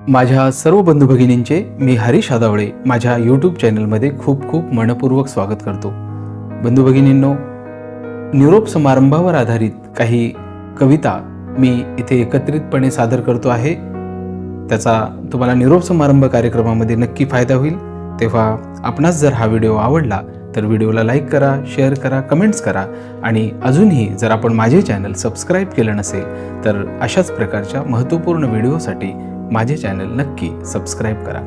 माझ्या सर्व बंधू भगिनींचे मी हरीश आदावळे माझ्या यूट्यूब चॅनलमध्ये खूप खूप मनपूर्वक स्वागत करतो. बंधू भगिनींनो निरोप समारंभावर आधारित काही कविता मी इथे एकत्रितपणे सादर करतो आहे. त्याचा तुम्हाला निरोप समारंभ कार्यक्रमामध्ये नक्की फायदा होईल. तेव्हा आपणास जर हा व्हिडिओ आवडला तर व्हिडिओला लाईक करा शेअर करा कमेंट्स करा आणि अजूनही जर आपण माझे चॅनल सबस्क्राईब केलं नसेल तर अशाच प्रकारच्या महत्त्वपूर्ण व्हिडिओसाठी माझे चॅनल नक्की सबस्क्राईब करा.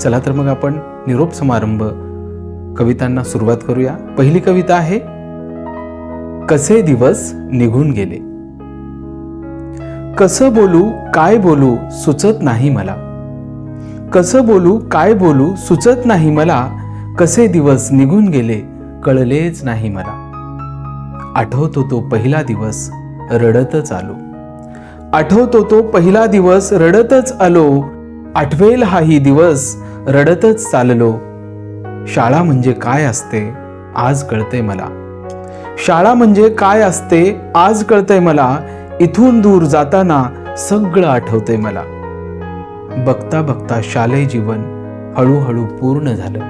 चला तर मग आपण निरोप समारंभ कवितांना सुरुवात करूया. पहिली कविता आहे कसे दिवस निघून गेले? कसं बोलू काय बोलू सुचत नाही मला. कसं बोलू काय बोलू सुचत नाही मला. कसे दिवस निघून गेले कळलेच नाही मला. आठवतो तो पहिला दिवस रडतच आलो. आठवतो तो पहिला दिवस रडतच आलो. आठवेल हाही दिवस रडतच चाललो. शाळा म्हणजे काय असते आज कळते मला. शाळा म्हणजे काय असते आज कळतंय मला. इथून दूर जाताना सगळं आठवतंय मला. बघता बघता शालेय जीवन हळूहळू पूर्ण झालं.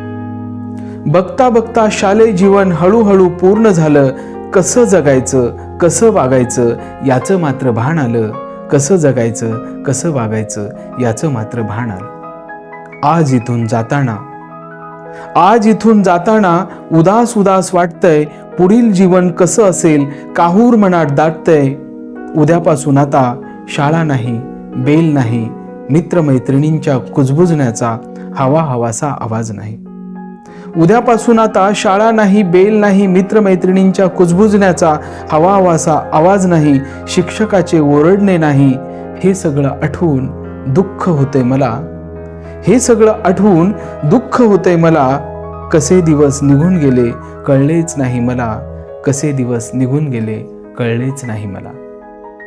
बघता बघता शालेय जीवन हळूहळू पूर्ण झालं. कसं जगायचं कसं वागायचं याचं मात्र भान आलं. कसं जगायचं कसं वागायचं याचं मात्र भान आलं. आज इथून जाताना आज इथून जाताना उदास उदास वाटतंय पुढील जीवन कसं असेल काहूर मनात दाटतंय. उद्यापासून आता शाळा नाही बेल नाही मित्रमैत्रिणींच्या कुजबुजण्याचा हवा हवासा आवाज नाही. उद्यापासून आता शाळा नाही बेल नाही मित्रमैत्रिणींच्या कुजबुजण्याचा हवाहवासा आवाज नाही शिक्षकाचे ओरडणे नाही. हे सगळं आठवून दुःख होते मला. हे सगळं आठवून दुःख होते मला. कसे दिवस निघून गेले कळलेच नाही मला. कसे दिवस निघून गेले कळलेच नाही मला.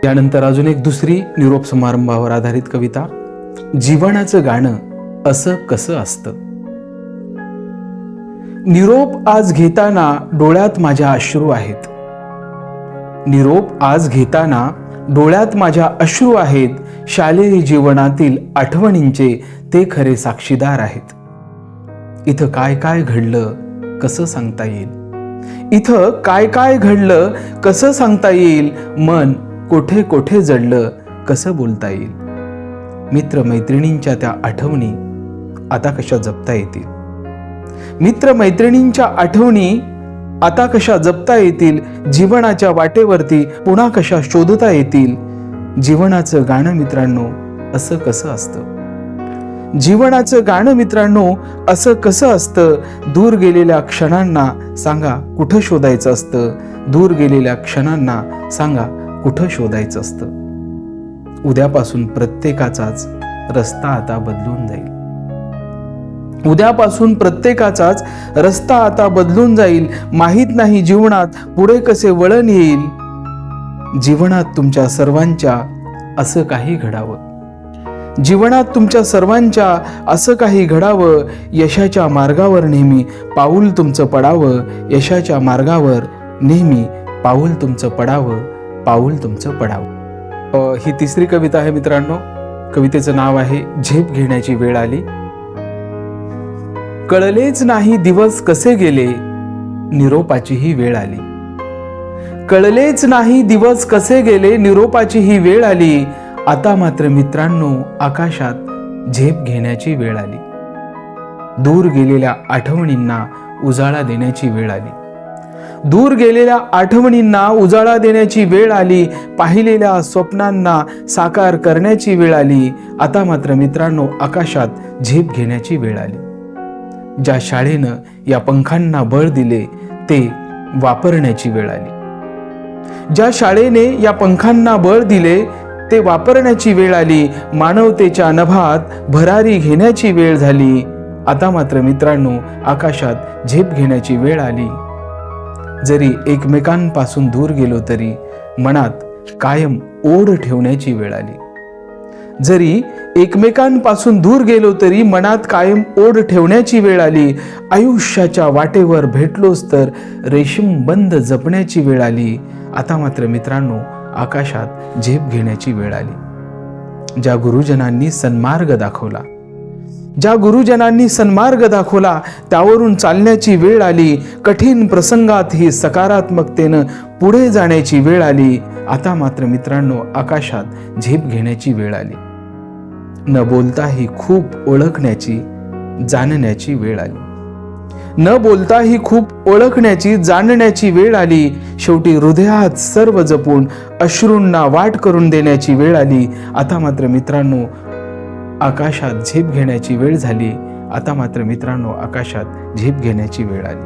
त्यानंतर अजून एक दुसरी निरोप समारंभावर आधारित कविता. जीवनाचं गाणं असं कसं असतं? निरोप आज घेताना डोळ्यात माझ्या अश्रू आहेत. निरोप आज घेताना डोळ्यात माझ्या अश्रू आहेत शालेय जीवनातील आठवणींचे ते खरे साक्षीदार आहेत. इथं काय काय घडलं कसं सांगता येईल? इथं काय काय घडलं कसं सांगता येईल? मन कोठे कोठे जडलं कसं बोलता येईल? मित्र मैत्रिणींच्या त्या आठवणी आता कशा जपता येतील? मित्र मैत्रिणींच्या आठवणी आता कशा जपता येतील जीवनाच्या वाटेवरती पुन्हा कशा शोधता येतील? जीवनाचं गाणं मित्रांनो असं कसं असतं? जीवनाचं गाणं मित्रांनो असं कसं असतं? दूर गेलेल्या क्षणांना सांगा कुठं शोधायचं असतं? दूर गेलेल्या क्षणांना सांगा कुठं शोधायचं असतं? उद्यापासून प्रत्येकाचाच रस्ता आता बदलून जाईल. उद्यापासून प्रत्येकाचाच रस्ता आता बदलून जाईल. माहीत नाही जीवनात पुढे कसे वळण येईल. जीवनात तुमच्या सर्वांच्या असं काही घडावं. जीवनात तुमच्या सर्वांच्या असं काही घडावं. यशाच्या मार्गावर नेहमी पाऊल तुमचं पडावं. यशाच्या मार्गावर नेहमी पाऊल तुमचं पडावं. पाऊल तुमचं पडावं. ही तिसरी कविता आहे मित्रांनो. कवितेचं नाव आहे झेप घेण्याची वेळ आली. कळलेच नाही दिवस कसे गेले निरोपाची ही वेळ आली. कळलेच नाही दिवस कसे गेले निरोपाची ही वेळ आली. आता मात्र मित्रांनो आकाशात झेप घेण्याची वेळ आली. दूर गेलेल्या आठवणींना उजाळा देण्याची वेळ आली. दूर गेलेल्या आठवणींना उजाळा देण्याची वेळ आली. पाहिलेल्या स्वप्नांना साकार करण्याची वेळ आली. आता मात्र मित्रांनो आकाशात झेप घेण्याची वेळ आली. ज्या शाळेनं या पंखांना बळ दिले ते वापरण्याची वेळ आली. ज्या शाळेने या पंखांना बळ दिले ते वापरण्याची वेळ आली. मानवतेच्या नभात भरारी घेण्याची वेळ झाली. आता मात्र मित्रांनो आकाशात झेप घेण्याची वेळ आली. जरी एकमेकांपासून दूर गेलो तरी मनात कायम ओढ ठेवण्याची वेळ आली. जरी एकमेकांपासून दूर गेलो तरी मनात कायम ओढ ठेवण्याची वेळ आली आयुष्याच्या वाटेवर भेटलोच तर रेशीम बंद जपण्याची वेळ आली. आता मात्र मित्रांनो आकाशात झेप घेण्याची वेळ आली. ज्या गुरुजनांनी सन्मार्ग दाखवला ज्या गुरुजनांनी सन्मार्ग दाखवला त्यावरून चालण्याची वेळ आली. कठीण प्रसंगात ही सकारात्मकतेनं पुढे जाण्याची वेळ आली. आता मात्र मित्रांनो आकाशात झेप घेण्याची वेळ आली. न बोलताही खूप ओळखण्याची जाणण्याची वेळ आली. न बोलताही खूप ओळखण्याची जाणण्याची वेळ आली. शेवटी हृदयात सर्व जपून अश्रूंना वाट करून देण्याची वेळ आली. आता मात्र मित्रांनो आकाशात झेप घेण्याची वेळ झाली. आता मात्र मित्रांनो आकाशात झेप घेण्याची वेळ आली.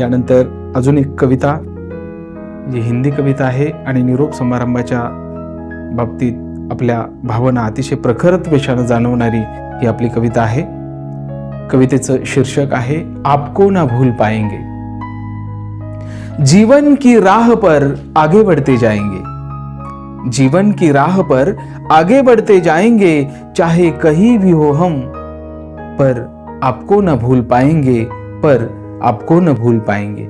यानंतर अजून एक कविता जी हिंदी कविता आहे आणि निरोप समारंभाच्या बाबतीत आपल्या भावना अतिशय प्रखरत्वेशानं जाणवणारी ही आपली कविता आहे. कवितेचं शीर्षक आहे आपको ना भूल पाएंगे. जीवन की राह पर आगे बढ़ते जाएंगे. जीवन की राह पर आगे बढ़ते जाएंगे चाहे कहीं भी हो हम पर आपको न भूल पाएंगे पर आपको न भूल पाएंगे.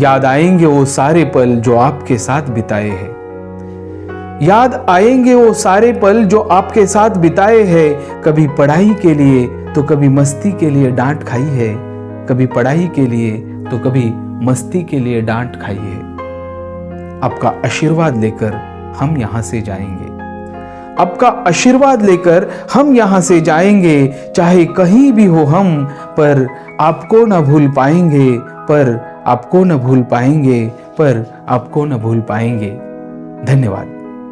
याद आएंगे वो सारे पल जो आपके साथ बिताए हैं. याद आएँगे वो सारे पल जो आपके साथ बिताए हैं। कभी पढ़ाई के लिए तो कभी मस्ती के लिए डांट खाई है। कभी पढ़ाई के लिए तो कभी मस्ती के लिए डांट खाई है। आपका आशीर्वाद लेकर हम यहाँ से जाएँगे। आपका आशीर्वाद लेकर हम यहाँ से जाएँगे। चाहे कहीं भी हो हम, पर आपको न भूल पाएँगे। पर आपको न भूल पाएँगे, पर आपको न भूल पाएँगे। धन्यवाद।